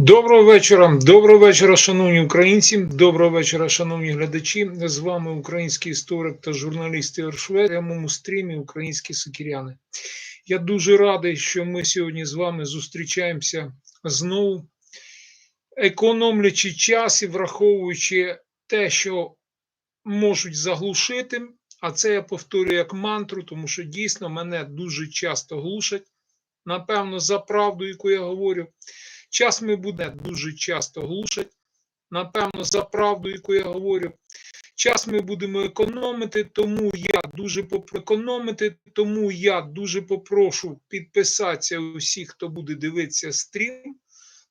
Доброго вечора, доброго вечора, шановні українці. Доброго вечора, шановні глядачі. З вами український історик та журналіст Ігор Швед. В прямому стрімі Українські сокіряни. Я дуже радий, що ми сьогодні з вами зустрічаємося знову, економлячи час і враховуючи те, що можуть заглушити. А це я повторюю як мантру, тому що дійсно мене дуже часто глушать. Напевно, за правду, яку я говорю. Час ми буде дуже часто глушать. Напевно, за правду, яку я говорю. Час ми будемо економити, тому я дуже економити, тому я дуже попрошу підписатися усіх, хто буде дивитися стрім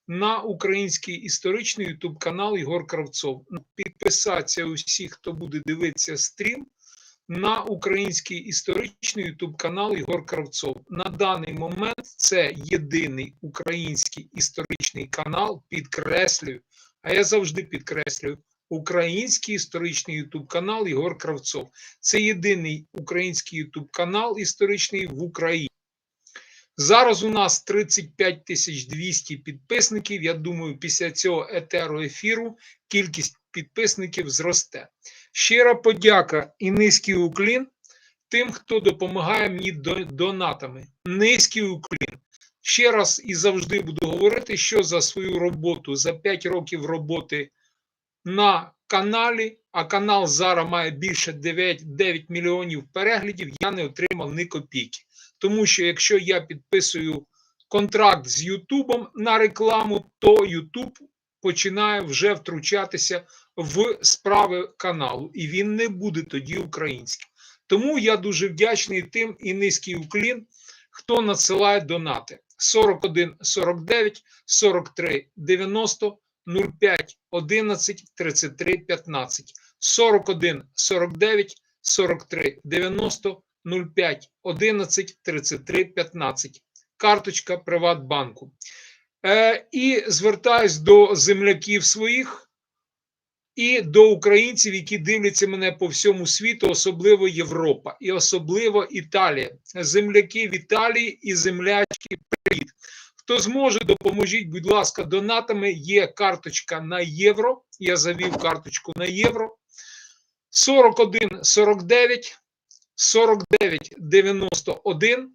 на український історичний ютуб канал Ігор Кравцов. Підписатися усіх, хто буде дивитися стрім на український історичний ютуб канал Ігор Кравцов. На даний момент це єдиний український історичний канал, підкреслюю, а я завжди підкреслюю. Український історичний ютуб канал Ігор Кравцов. Це єдиний український ютуб канал історичний в Україні. Зараз у нас 35 200 підписників. Я думаю, після цього етеру ефіру кількість підписників зросте. Щира подяка і низький уклін тим, хто допомагає мені донатами. Низький уклін. Ще раз і завжди буду говорити, що за свою роботу, за 5 років роботи на каналі, а канал зараз має більше 9, 9 мільйонів переглядів, я не отримав ні копійки. Тому що якщо я підписую контракт з Ютубом на рекламу, то Ютуб починає вже втручатися в справи каналу, і він не буде тоді українським. Тому я дуже вдячний тим і низький уклін, хто надсилає донати 41 49 43 90 05 11 33 15 41 49 43 90 05 11 33 15 карточка Приватбанку. Е, І звертаюсь до земляків своїх і до українців, які дивляться мене по всьому світу, особливо Європа і особливо Італія. Земляки в Італії і землячки. Привіт. Хто зможе, допоможіть, будь ласка, донатами. Є карточка на євро. Я завів карточку на євро. 41 49 49 91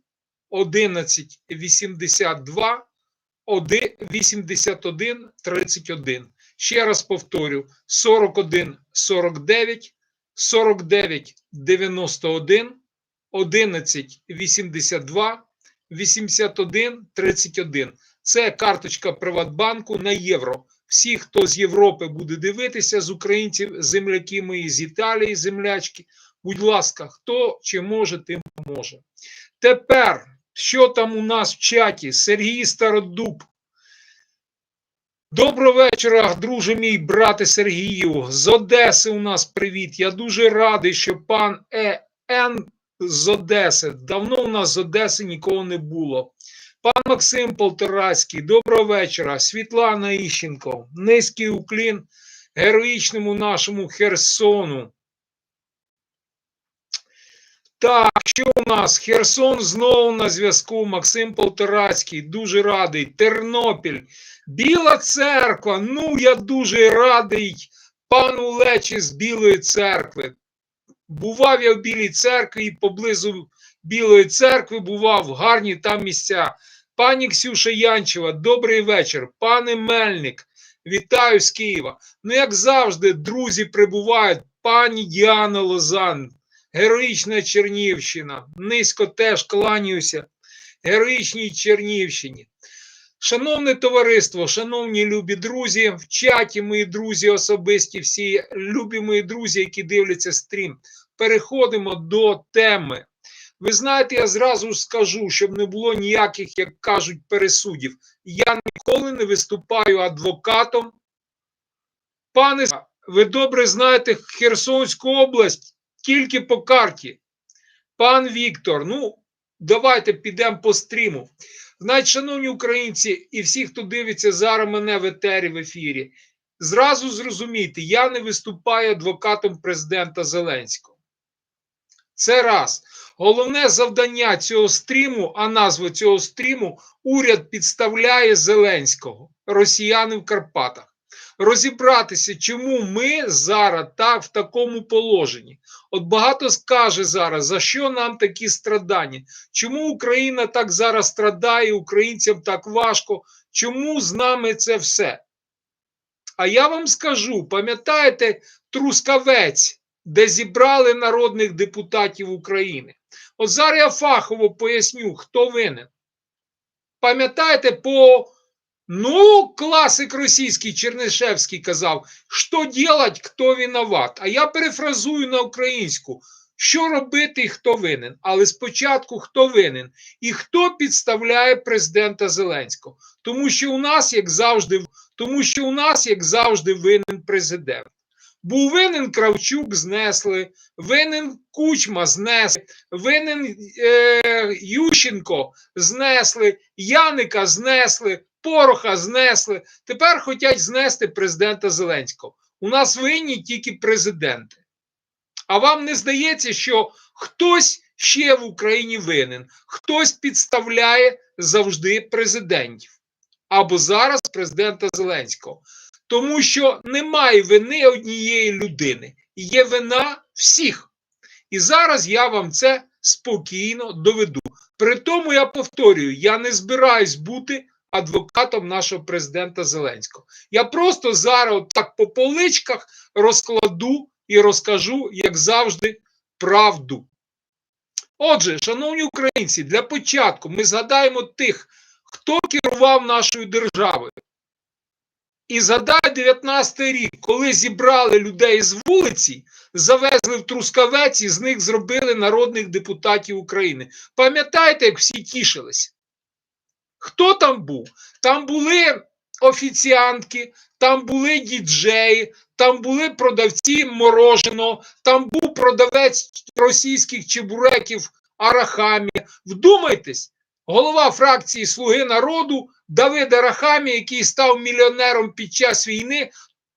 11 82 81 31. Ще раз повторю: 41 49 49 91 11 82 81 31. Це карточка Приватбанку на євро. Всі, хто з Європи буде дивитися, з українців, земляки мої з Італії, землячки. Будь ласка, хто чи може, тим може. Тепер, що там у нас в чаті? Сергій Стародуб. Доброго вечора, друже мій брате Сергію. З Одеси у нас привіт. Я дуже радий, що пан Е.Н. з Одеси. Давно у нас з Одеси нікого не було. Пан Максим Полторацький, доброго вечора. Світлана Іщенко, низький уклін героїчному нашому Херсону. Так, що нас? Херсон знову на зв'язку. Максим Полторацький, дуже радий. Тернопіль. Біла церква. Ну, я дуже радий пану Лечі з Білої церкви. Бував я в Білій церкві і поблизу Білої церкви бував гарні там місця. Пані Ксюша Янчева, добрий вечір. Пане Мельник, вітаю з Києва. Ну, як завжди, друзі прибувають. Пані Діана Лозан, героїчна Чернівщина. Низько теж кланяюся. Героїчній Чернівщині. Шановне товариство, шановні любі друзі, в чаті мої друзі особисті, всі любі мої друзі, які дивляться стрім, переходимо до теми. Ви знаєте, я зразу скажу, щоб не було ніяких, як кажуть, пересудів. Я ніколи не виступаю адвокатом. Пане, ви добре знаєте Херсонську область тільки по карті. Пан Віктор, ну, давайте підемо по стріму. Значить, шановні українці, і всі, хто дивиться зараз мене в етері в ефірі, зразу зрозумійте, я не виступаю адвокатом президента Зеленського. Це раз. Головне завдання цього стріму, а назва цього стріму уряд підставляє Зеленського, росіяни в Карпатах. Розібратися, чому ми зараз так в такому положенні. От багато скаже зараз, за що нам такі страдання? Чому Україна так зараз страдає, українцям так важко? Чому з нами це все? А я вам скажу: пам'ятаєте Трускавець, де зібрали народних депутатів України? От зараз я фахово поясню, хто винен. Пам'ятаєте, по ну, класик російський Чернишевський казав, що делать, хто виноват. А я перефразую на українську. Що робити і хто винен? Але спочатку хто винен і хто підставляє президента Зеленського? Тому що у нас, як завжди, тому що у нас, як завжди, винен президент. Був винен Кравчук, знесли, винен Кучма знесли, винен е, Ющенко знесли, Яника знесли, Пороха знесли. Тепер хочуть знести президента Зеленського. У нас винні тільки президенти. А вам не здається, що хтось ще в Україні винен, хтось підставляє завжди президентів або зараз президента Зеленського. Тому що немає вини однієї людини, є вина всіх. І зараз я вам це спокійно доведу. При тому я повторюю: я не збираюсь бути адвокатом нашого президента Зеленського. Я просто зараз так по поличках розкладу і розкажу, як завжди, правду. Отже, шановні українці, для початку ми згадаємо тих, хто керував нашою державою. І згадай 19 рік, коли зібрали людей з вулиці, завезли в Трускавець і з них зробили народних депутатів України. Пам'ятаєте, як всі тішилися? Хто там був? Там були офіціантки, там були діджеї, там були продавці мороженого, там був продавець російських чебуреків Арахамі. Вдумайтесь, голова фракції Слуги народу Давид Арахамі, який став мільйонером під час війни,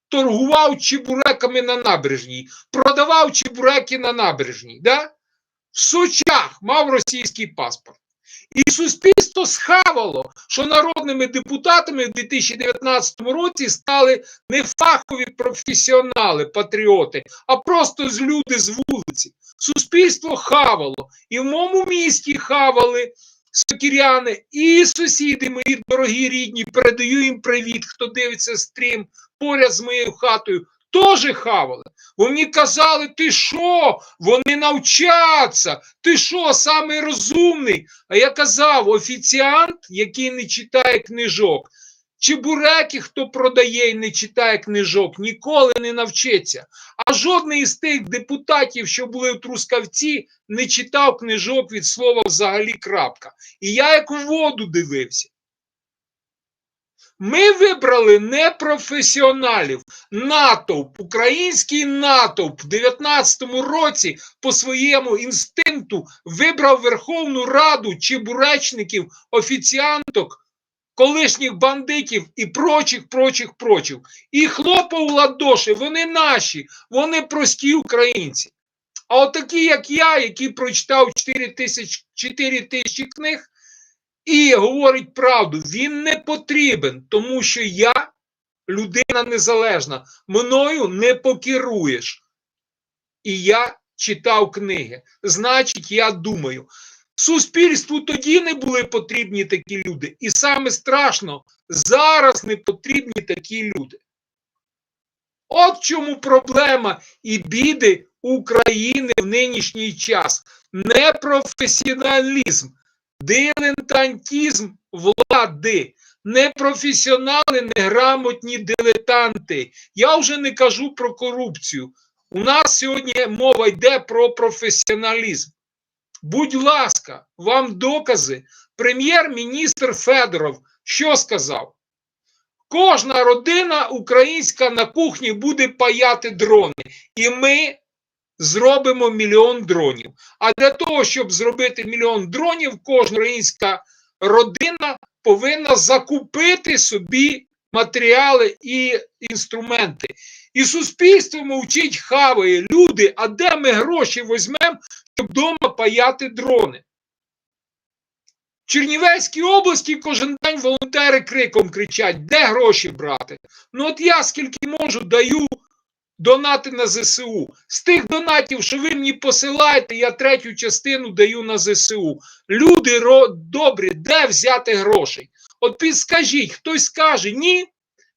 торгував чебуреками на набережній, продавав чебуреки на набережній. Да? В Сочах мав російський паспорт. І суспільство схавало, що народними депутатами в 2019 році стали не фахові професіонали, патріоти, а просто з люди з вулиці. Суспільство хавало. І в моєму місті хавали сокіряни, і сусіди мої дорогі рідні, передаю їм привіт, хто дивиться стрім поряд з моєю хатою. Теж хавали. Вони казали, ти що? Вони навчаться, ти що, самий розумний? А я казав, офіціант, який не читає книжок, чебуреки, хто продає і не читає книжок, ніколи не навчиться. А жодний із тих депутатів, що були в Трускавці, не читав книжок від слова взагалі крапка. І я як у воду дивився. Ми вибрали непрофесіоналів. Натовп, український натовп в 19-му році по своєму інстинкту вибрав Верховну Раду чебуречників, офіціанток, колишніх бандитів і прочих, прочих, прочих. І хлопав ладоші, вони наші, вони прості українці. А от як я, який прочитав 4 тисячі, 4 тисячі книг, і говорить правду, він не потрібен, тому що я людина незалежна, мною не покеруєш. І я читав книги. Значить, я думаю, суспільству тоді не були потрібні такі люди. І саме страшно, зараз не потрібні такі люди. От чому проблема і біди України в нинішній час. Непрофесіоналізм дилетантізм влади, непрофесіонали, неграмотні дилетанти. Я вже не кажу про корупцію. У нас сьогодні мова йде про професіоналізм. Будь ласка, вам докази. Прем'єр-міністр Федоров що сказав? Кожна родина українська на кухні буде паяти дрони. І ми зробимо мільйон дронів. А для того, щоб зробити мільйон дронів, кожна українська родина повинна закупити собі матеріали і інструменти. І суспільство мовчить, хаває люди. А де ми гроші візьмемо, вдома паяти дрони. В Чернівецькій області кожен день волонтери криком кричать: де гроші брати? Ну от я скільки можу даю донати на ЗСУ. З тих донатів, що ви мені посилаєте, я третю частину даю на ЗСУ. Люди добрі, де взяти грошей? От підскажіть, хтось скаже, ні.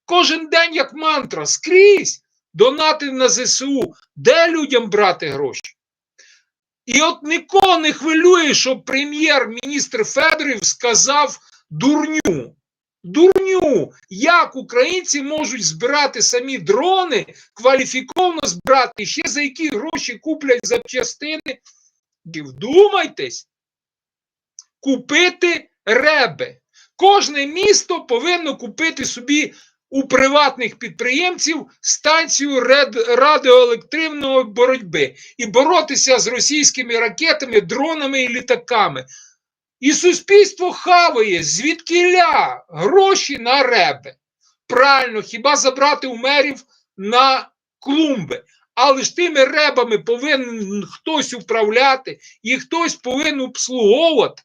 Кожен день як мантра, скрізь донати на ЗСУ. Де людям брати гроші? І от нікого не хвилює, що прем'єр-міністр Федорів сказав дурню. Дурню, як українці можуть збирати самі дрони, кваліфіковано збирати, ще за які гроші куплять запчастини. Вдумайтесь, купити реби. Кожне місто повинно купити собі у приватних підприємців станцію радіоелектривної боротьби і боротися з російськими ракетами, дронами і літаками. І суспільство хаває звідкіля гроші на реби. Правильно, хіба забрати у мерів на клумби. Але ж тими ребами повинен хтось управляти і хтось повинен обслуговувати.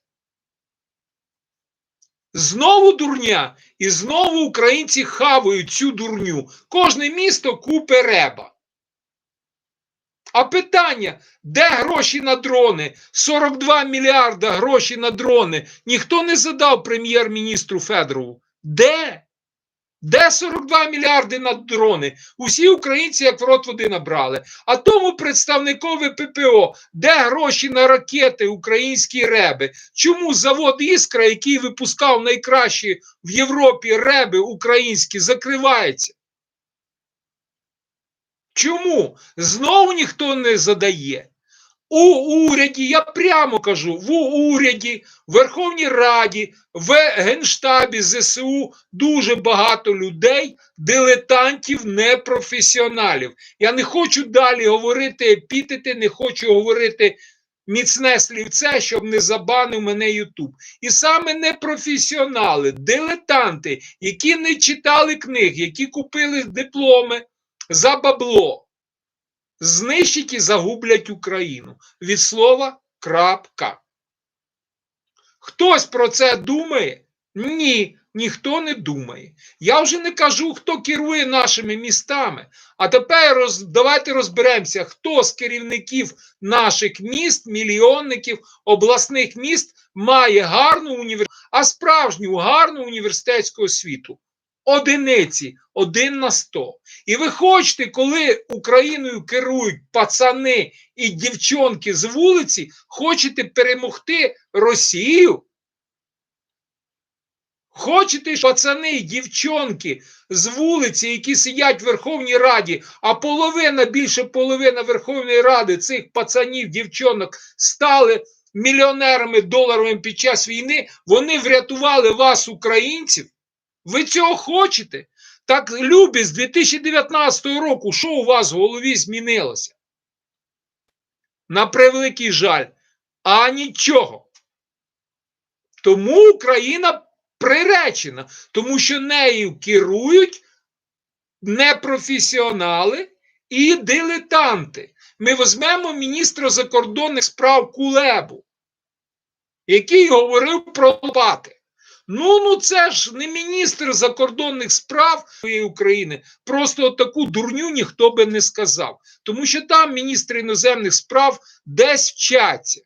Знову дурня, і знову українці хавають цю дурню. Кожне місто купе реба. А питання, де гроші на дрони? 42 мільярда гроші на дрони. Ніхто не задав прем'єр-міністру Федорову. Де? Де 42 мільярди на дрони? Усі українці як в рот води набрали. А тому представникові ППО, де гроші на ракети українські реби? Чому завод Іскра, який випускав найкращі в Європі реби українські, закривається? Чому? Знову ніхто не задає. У уряді, я прямо кажу, в уряді, в Верховній Раді, в Генштабі ЗСУ дуже багато людей, дилетантів, непрофесіоналів. Я не хочу далі говорити епітети, не хочу говорити міцне слівце, щоб не забанив мене Ютуб. І саме непрофесіонали, дилетанти, які не читали книг, які купили дипломи за бабло знищить і загублять Україну. Від слова крапка. Хтось про це думає? Ні, ніхто не думає. Я вже не кажу, хто керує нашими містами. А тепер роз, давайте розберемося, хто з керівників наших міст, мільйонників, обласних міст має гарну університетську, а справжню гарну університетську освіту. Одиниці, один на сто. І ви хочете, коли Україною керують пацани і дівчонки з вулиці, хочете перемогти Росію? Хочете, пацани і дівчонки з вулиці, які сидять в Верховній Раді, а половина, більше половина Верховної Ради цих пацанів, дівчонок стали мільйонерами доларовими під час війни, вони врятували вас, українців? Ви цього хочете? Так, любі, з 2019 року, що у вас в голові змінилося? На превеликий жаль, а нічого. Тому Україна приречена, тому що нею керують непрофесіонали і дилетанти. Ми візьмемо міністра закордонних справ Кулебу, який говорив про лопати. Ну, ну це ж не міністр закордонних справ України. Просто таку дурню ніхто би не сказав. Тому що там міністри іноземних справ десь вчаться.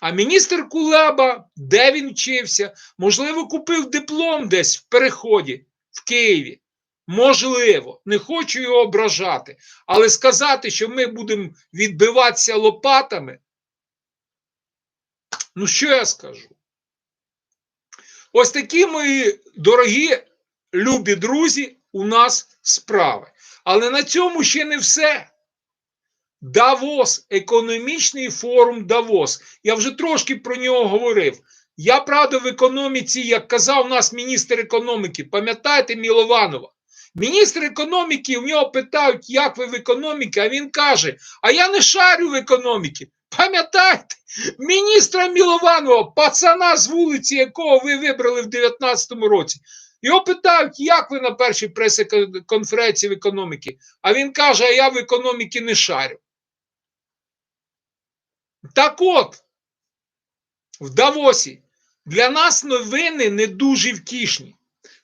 А міністр Кулеба, де він вчився? Можливо, купив диплом десь в переході в Києві. Можливо, не хочу його ображати. Але сказати, що ми будемо відбиватися лопатами. Ну, що я скажу? Ось такі мої дорогі, любі друзі, у нас справи. Але на цьому ще не все. Давос, економічний форум Давос. Я вже трошки про нього говорив. Я правда в економіці, як казав у нас міністр економіки, пам'ятаєте Мілованова? Міністр економіки в нього питають, як ви в економіці, а він каже: А я не шарю в економіці. Пам'ятаєте, міністра Мілованова, пацана з вулиці, якого ви вибрали в 2019 році. Його питають, як ви на першій прес-конференції в економіці? А він каже: А я в економіці не шарю. Так от, в Давосі для нас новини не дуже втішні.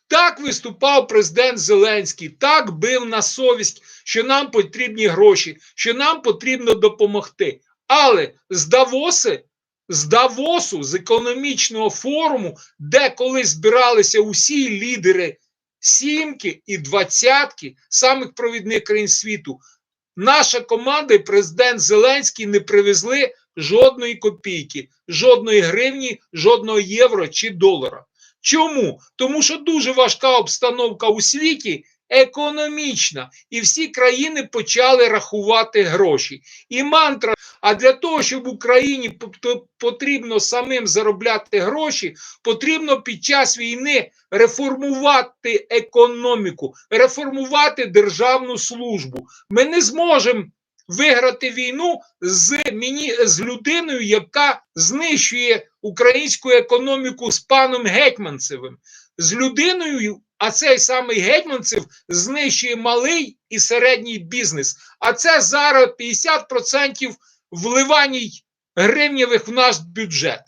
Так виступав президент Зеленський, так бив на совість, що нам потрібні гроші, що нам потрібно допомогти. Але з Давоси, з Давосу, з економічного форуму, де колись збиралися усі лідери сімки і двадцятки самих провідних країн світу, наша команда і президент Зеленський не привезли жодної копійки, жодної гривні, жодного євро чи долара. Чому? Тому що дуже важка обстановка у світі, економічна, і всі країни почали рахувати гроші. І мантра, а для того, щоб Україні потрібно самим заробляти гроші, потрібно під час війни реформувати економіку, реформувати державну службу. Ми не зможемо виграти війну з, міні, з людиною, яка знищує українську економіку з паном Гетьманцевим, з людиною, а цей самий Гетьманцев знищує малий і середній бізнес. А це зараз 50% вливань гривневих в наш бюджет.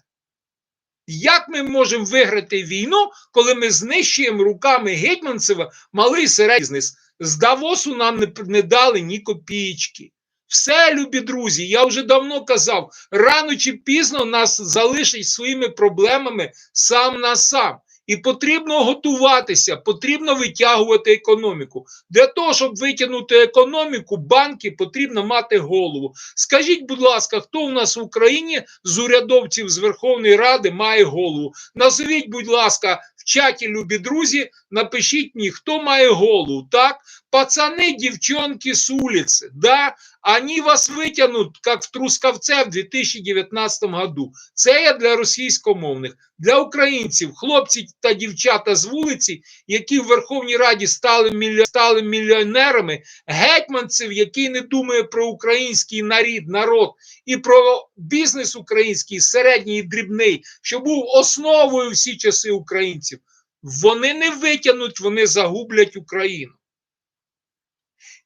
Як ми можемо виграти війну, коли ми знищуємо руками Гетьманцева малий і середній бізнес? З Давосу нам не, не дали ні копійки. Все, любі друзі, я вже давно казав, рано чи пізно нас залишить своїми проблемами сам на сам. І потрібно готуватися, потрібно витягувати економіку. Для того, щоб витягнути економіку, банки потрібно мати голову. Скажіть, будь ласка, хто у нас в Україні з урядовців з Верховної Ради має голову? Назовіть, будь ласка, в чаті, любі друзі, напишіть мені, хто має голову. Так, пацани, дівчонки з улиці, да, они вас витягнуть, як в Трускавце в 2019 году. Це я для російськомовних, для українців, хлопці та дівчата з вулиці, які в Верховній Раді стали, мільйон, стали мільйонерами, гетьманців, який не думає про український нарід, народ і про бізнес український, середній і дрібний, що був основою всі часи українців. Вони не витягнуть, вони загублять Україну.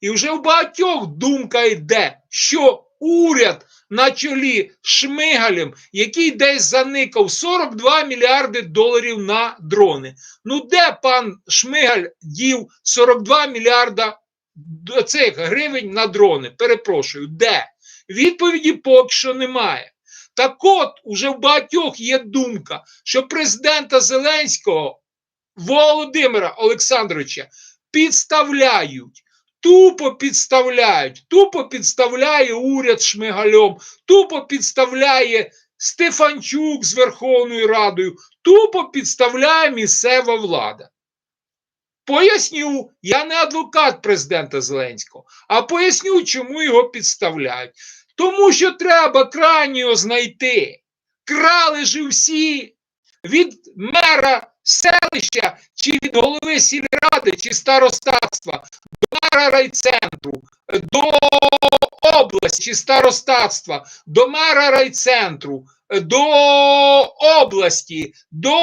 І вже в багатьох думка йде, що уряд на чолі Шмигалем, який десь заникав 42 мільярди доларів на дрони. Ну, де пан Шмигаль дів 42 мільярда цих гривень на дрони? Перепрошую, де? Відповіді поки що немає. Так от, уже в багатьох є думка, що президента Зеленського Володимира Олександровича підставляють. Тупо підставляють, тупо підставляє уряд Шмигальом, тупо підставляє Стефанчук з Верховною Радою, тупо підставляє місцева влада. Поясню, я не адвокат президента Зеленського, а поясню, чому його підставляють. Тому що треба крайнього знайти. Крали ж всі від мера селища, чи від голови сільради, чи старостатства, до мера райцентру, до області чи старостатства, до мера райцентру, до області, до,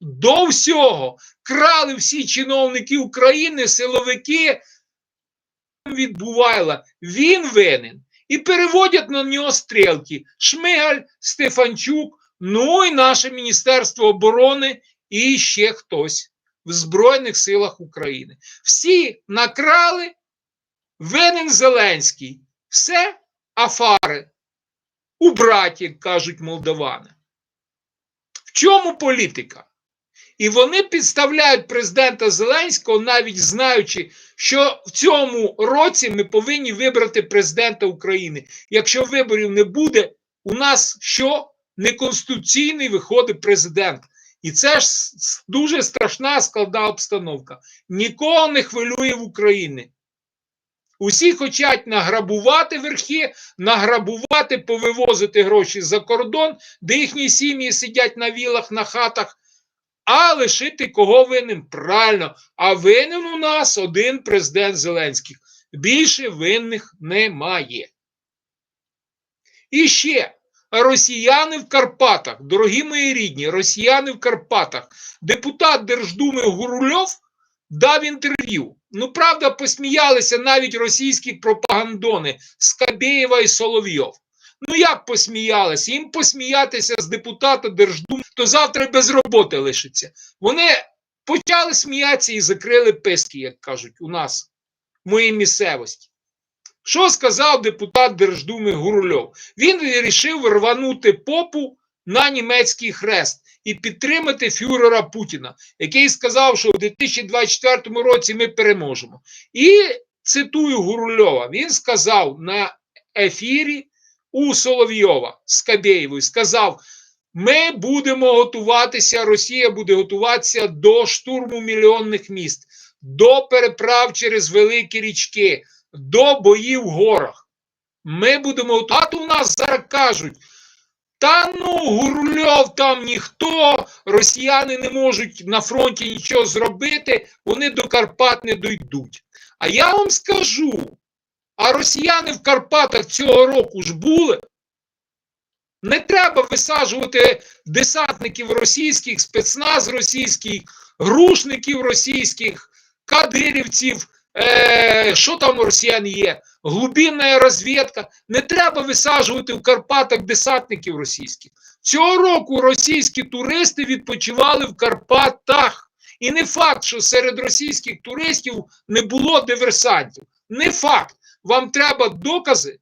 до всього. Крали всі чиновники України, силовики відбувайла. Він винен. І переводять на нього стрілки. Шмигаль, Стефанчук, ну і наше Міністерство оборони і ще хтось в Збройних силах України. Всі накрали, винен Зеленський. Все афари. У браті, як кажуть молдавани. В чому політика? І вони підставляють президента Зеленського, навіть знаючи, що в цьому році ми повинні вибрати президента України. Якщо виборів не буде, у нас що? Неконституційний виходить президент. І це ж дуже страшна складна обстановка. Нікого не хвилює в Україні. Усі хочуть награбувати верхи, награбувати, повивозити гроші за кордон, де їхні сім'ї сидять на вілах, на хатах. А лишити кого винним? Правильно. А винен у нас один президент Зеленський. Більше винних немає. І ще росіяни в Карпатах, дорогі мої рідні, росіяни в Карпатах. Депутат Держдуми Гурульов дав інтерв'ю. Ну, правда, посміялися навіть російські пропагандони Скабєєва і Соловйов. Ну як посміялися? Їм посміятися з депутата Держдуми, то завтра без роботи лишиться. Вони почали сміятися і закрили писки, як кажуть, у нас в моїй місцевості. Що сказав депутат Держдуми Гурульов? Він вирішив рванути попу на німецький хрест і підтримати фюрера Путіна, який сказав, що в 2024 році ми переможемо. І цитую Гурульова: він сказав на ефірі у Соловйова з Кабєєвою, сказав. Ми будемо готуватися, Росія буде готуватися до штурму мільйонних міст, до переправ через великі річки, до боїв в горах. Ми будемо. А у нас зараз кажуть: та ну, Гурльов там ніхто, росіяни не можуть на фронті нічого зробити, вони до Карпат не дійдуть. А я вам скажу: а росіяни в Карпатах цього року ж були. Не треба висаджувати десантників російських, спецназ російських, грушників російських, кадирівців, е, що там у росіян є, глубинна розвідка. Не треба висаджувати в Карпатах десантників російських. Цього року російські туристи відпочивали в Карпатах. І не факт, що серед російських туристів не було диверсантів. Не факт. Вам треба докази.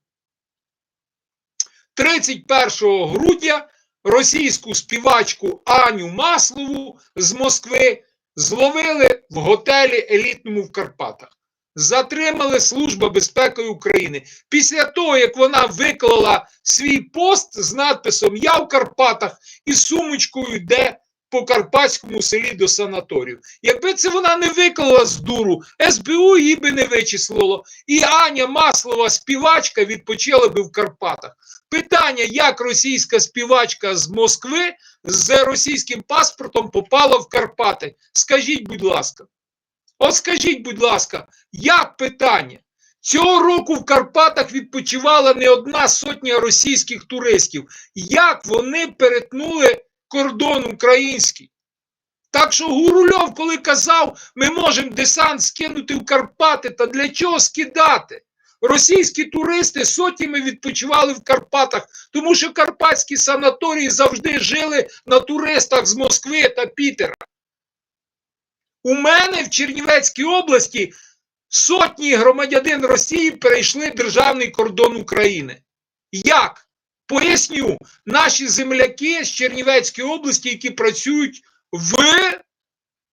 31 грудня російську співачку Аню Маслову з Москви зловили в готелі елітному в Карпатах. Затримали Служба безпеки України після того, як вона виклала свій пост з надписом Я в Карпатах і сумочкою йде по карпатському селі до санаторію. Якби це вона не виклала з дуру, СБУ її би не вичислило. І Аня Маслова, співачка, відпочила би в Карпатах. Питання, як російська співачка з Москви з російським паспортом попала в Карпати. Скажіть, будь ласка. От скажіть, будь ласка, як питання? Цього року в Карпатах відпочивала не одна сотня російських туристів. Як вони перетнули кордон український? Так що Гурульов, коли казав, ми можемо десант скинути в Карпати, та для чого скидати? Російські туристи сотнями відпочивали в Карпатах, тому що карпатські санаторії завжди жили на туристах з Москви та Пітера. У мене в Чернівецькій області сотні громадянин Росії перейшли державний кордон України. Як? Поясню, наші земляки з Чернівецької області, які працюють в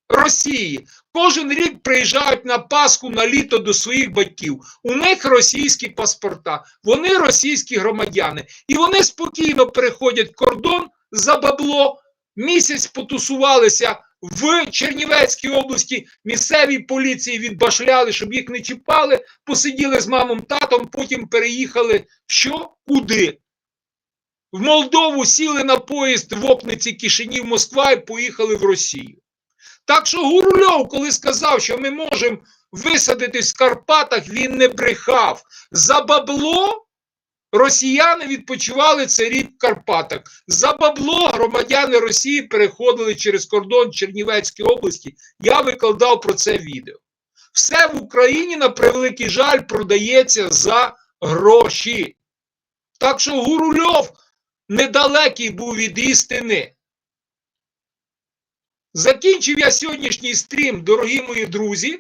Росії, кожен рік приїжджають на Пасху на літо до своїх батьків. У них російські паспорта, вони російські громадяни, і вони спокійно переходять кордон за бабло. Місяць потусувалися в Чернівецькій області. Місцевій поліції відбашляли, щоб їх не чіпали, посиділи з мамом, татом, потім переїхали. Що? Куди? В Молдову сіли на поїзд в Окниці Кишинів, Москва і поїхали в Росію. Так що Гурульов, коли сказав, що ми можемо висадитись в Карпатах, він не брехав. За бабло росіяни відпочивали цей рік в Карпатах. За бабло громадяни Росії переходили через кордон Чернівецької області. Я викладав про це відео. Все в Україні, на превеликий жаль, продається за гроші. Так що Гурульов недалекий був від істини. Закінчив я сьогоднішній стрім, дорогі мої друзі.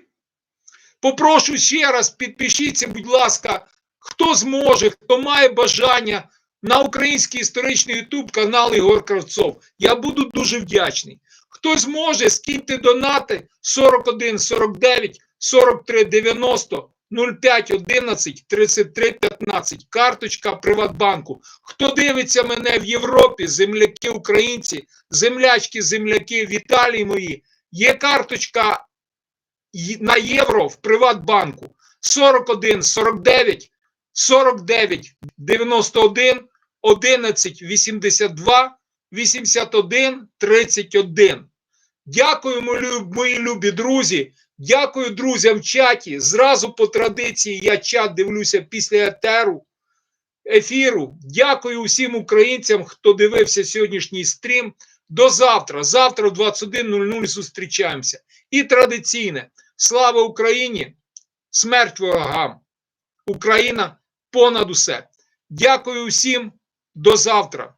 Попрошу ще раз, підпишіться, будь ласка, хто зможе, хто має бажання на український історичний ютуб канал Ігор Кравцов. Я буду дуже вдячний. Хто зможе, скиньте донати 41 49 43 90 05 11 33 15. Карточка Приватбанку. Хто дивиться мене в Європі, земляки українці, землячки, земляки в Італії мої, є карточка на євро в Приватбанку 41 49 49 91 11 82 81 31. Дякую, мої любі друзі. Дякую друзям в чаті. Зразу по традиції я чат дивлюся після етеру, ефіру. Дякую усім українцям, хто дивився сьогоднішній стрім. До завтра. Завтра в 21.00 зустрічаємося. І традиційне. Слава Україні! Смерть ворогам! Україна понад усе! Дякую всім, до завтра.